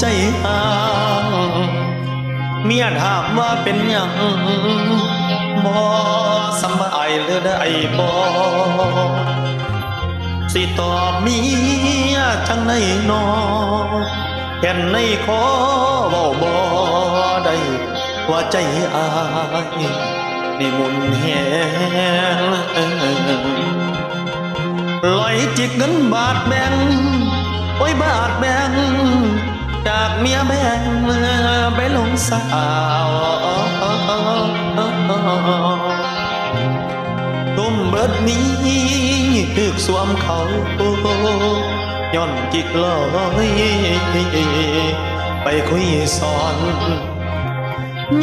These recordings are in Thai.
ใจหางเมียถามว่าเป็นยังบ่สำบายหรือได้บ่สิตอบเมียจังในนอแก่นในคอเว้าบ่ได้ว่าใจอายนี่มุนแหงลอยจิกเงินบาทแบงโอ้ยบาทแบง จากเมียแบ่งไปลงสาวตุ้มเบิดนี้ถึกสวมเขาย้อนกิกลอยไปคุยสอน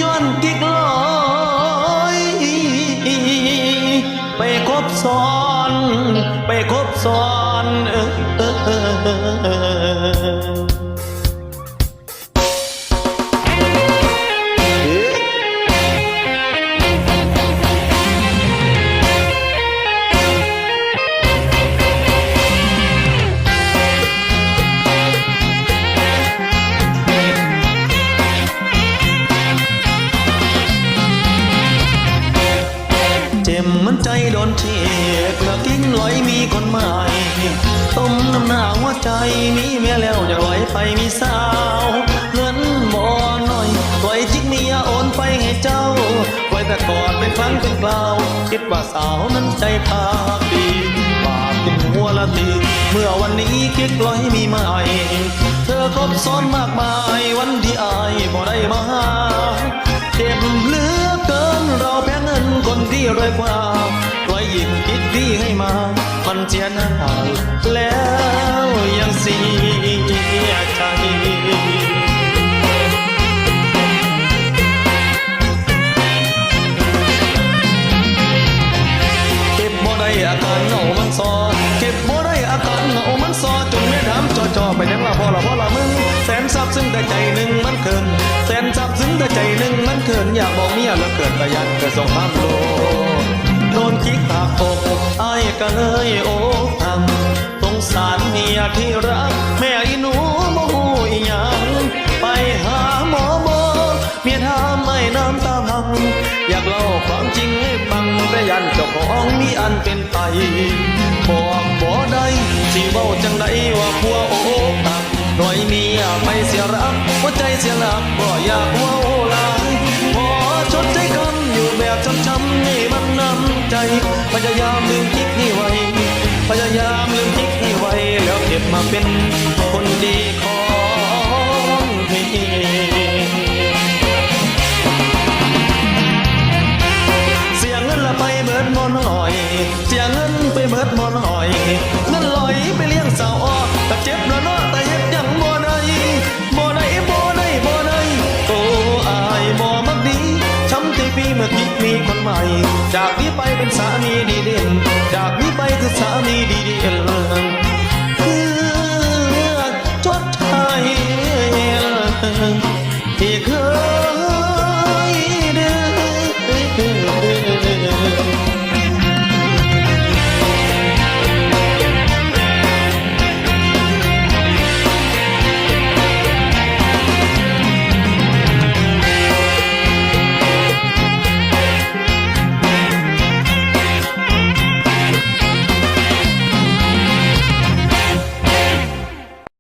ย้อนกิกลอยไปคบซ้อน ไปคบซ้อนเออ มันใจโดนเทกแล้วทิ้งลอยมีคนใหม่ต้มน้ำหน้าหัวใจมีเมียแล้วอยากลอยไปมีสาวเงินบ่อน้อยปล่อยจิกเมียโอนไปให้เจ้าไว้แต่ก่อนเป็นครั้งเป็นคราวคิดว่าสาวนั้นใจภาดีบาปเป็นหัวละทีเมื่อวันนี้คิดลอยมีใหม่ เธอคบซ้อนมากมายวันที่อายบ่ได้มาเจ็บเหลือเกินเราแพ้เงิน คนที่รวยกว่าไว้ยิ่งคิดดีให้มา มันเจียน้าแล้วยังเสียใจเก็บบ่ได้อาการเหงามันซอเก็บบ่ได้อาการเหงามันซอจนไม่ถามจอจอไปยังละพอละพอละมึง แสนซับซึ้งแต่ใจหนึ่งมันเกิน แสนซับซึ้งแต่ใจหนึ่งมันเกินอยากบอกเมียแล้วเกิดไปยันเกิดสงครามโลกโดนคิกหักอกไอ้ก็เลยโอกทำสงสารเมียที่รัก แม่อีหนูโมโหอีหยังไปหาหมอหมอเมียทำไม่น้ำตาพัง อยากเล่าความจริงให้ฟังแต่ยันเจ้าของมีอันเป็นไปบอกบ่ได้สิเว้าจังไดว่าผัวโอ้ตักหน่อยเมียไม่เสียรัก หัวใจเสียหลักบ่อยากว้าหลายขอชดใจกันอยู่แบบช้ำๆนี่มันน้ำใจ พยายามลืมคิดให้ไวพยายามลืมคิดให้ไวแล้วเก็บมาเป็นคนดีของพี่เสียเงินละไปเบิดมอนหอย เสียเงินไปเบิดมอนหอยเงินลอยไปเลี้ยง เมื่อคิดมีคนใหม่ จากนี้ไปเป็นสามีดีเด่น จากนี้ไปคือสามีดีเด่น